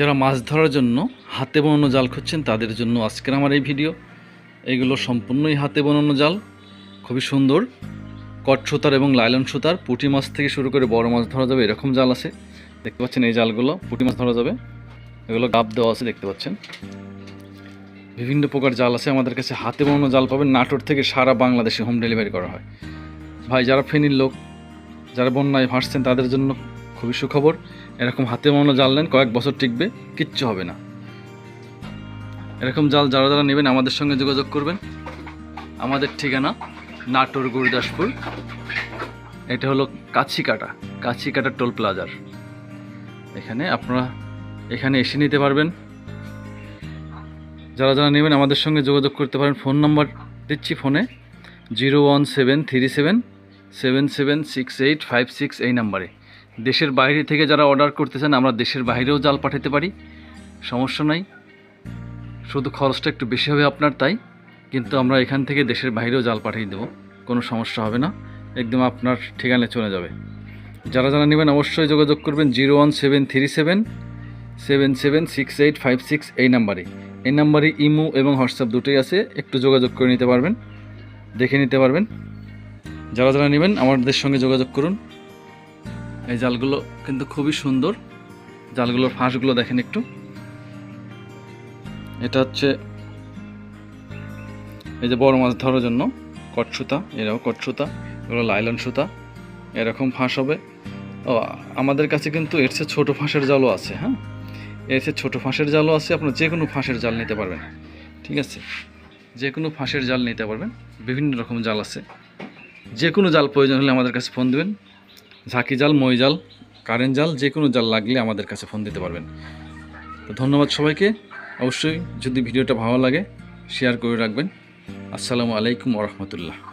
যারা মাছ ধরার জন্য হাতে বানানো জাল খুঁজছেন, তাদের জন্য আজকের আমার এই ভিডিও। এগুলো সম্পূর্ণই হাতে বানানো জাল, খুবই সুন্দর। কট সুতার এবং লাইলন সুতার, পুঁটি মাছ থেকে শুরু করে বড় মাছ ধরা যাবে, এরকম জাল আছে। দেখতে পাচ্ছেন এই জালগুলো, পুঁটি মাছ ধরা যাবে। এগুলো গাব দেওয়া আছে, দেখতে পাচ্ছেন। বিভিন্ন প্রকার জাল আছে, আমাদের কাছে হাতে বানানো জাল পাবেন। নাটোর থেকে সারা বাংলাদেশে হোম ডেলিভারি করা হয়। ভাই, যারা ফেনীর লোক, যারা বন্যায় ভাসছেন, তাদের জন্য খুবই সুখবর। এরকম হাতে বানানো জাল নেন, কয়েক বছর টিকবে, কিচ্ছু হবে না। এরকম জাল যারা যারা নেবেন, আমাদের সঙ্গে যোগাযোগ করবেন। আমাদের ঠিকানা নাটোর গুরুদাসপুর। এটা হলো কাছিকাটা কাছিকাটা টোল প্লাজার। এখানে আপনারা এখানে এসে নিতে পারবেন। যারা যারা নেবেন, আমাদের সঙ্গে যোগাযোগ করতে পারেন। ফোন নাম্বার দিচ্ছি ফোনে, zero one seven three seven seven seven six eight five six এই নাম্বারে। দেশের বাইরে থেকে যারা অর্ডার করতেছেন, আমরা দেশের বাইরেও জাল পাঠাতে পারি। সমস্যা নাই। শুধু খরচটা একটু বেশি হবে আপনার তাই, কিন্তু আমরা এখান থেকে দেশের বাইরেও জাল পাঠিয়ে দেবো। কোনো সমস্যা হবে না। একদম আপনার ঠিকানায় চলে যাবে। যারা যারা নেবেন অবশ্যই যোগাযোগ করবেন zero one seven three seven seven seven six eight five six এই নাম্বারে। এই নাম্বারে ইমো এবং হোয়াটসঅ্যাপ দুটোই আছে, একটু যোগাযোগ করে নিতে পারবেন, দেখে নিতে পারবেন। যারা যারা নেবেন, আমাদের সঙ্গে যোগাযোগ করুন। এই জালগুলো কিন্তু খুবই সুন্দর। জালগুলোর ফাঁসগুলো দেখেন একটু। এটা হচ্ছে এই যে বড় মাছ ধরার জন্য। কট সুতা এরকম কট এগুলো লাইলন সুতা। এরকম ফাঁস হবে। ও, আমাদের কাছে কিন্তু এর চেয়ে ছোটো ফাঁসের জালও আছে হ্যাঁ? এর চেয়ে ছোটো ফাঁসের জালও আছে, আপনার যে কোনো ফাঁসের জাল নিতে পারবেন। ঠিক আছে? যে কোনো ফাঁসের জাল নিতে পারবেন। বিভিন্ন রকম জাল আছে। যে কোনো জাল প্রয়োজন হলে আমাদের কাছে ফোন দেবেন। ঝাঁকি জাল, মই জাল, কারেন্ট জাল, যে কোনো জাল লাগলে আমাদের কাছে ফোন দিতে পারবেন। তো ধন্যবাদ সবাইকে। অবশ্যই যদি ভিডিওটা ভালো লাগে শেয়ার করে রাখবেন। আসসালামু আলাইকুম ওরহমতুল্লাহ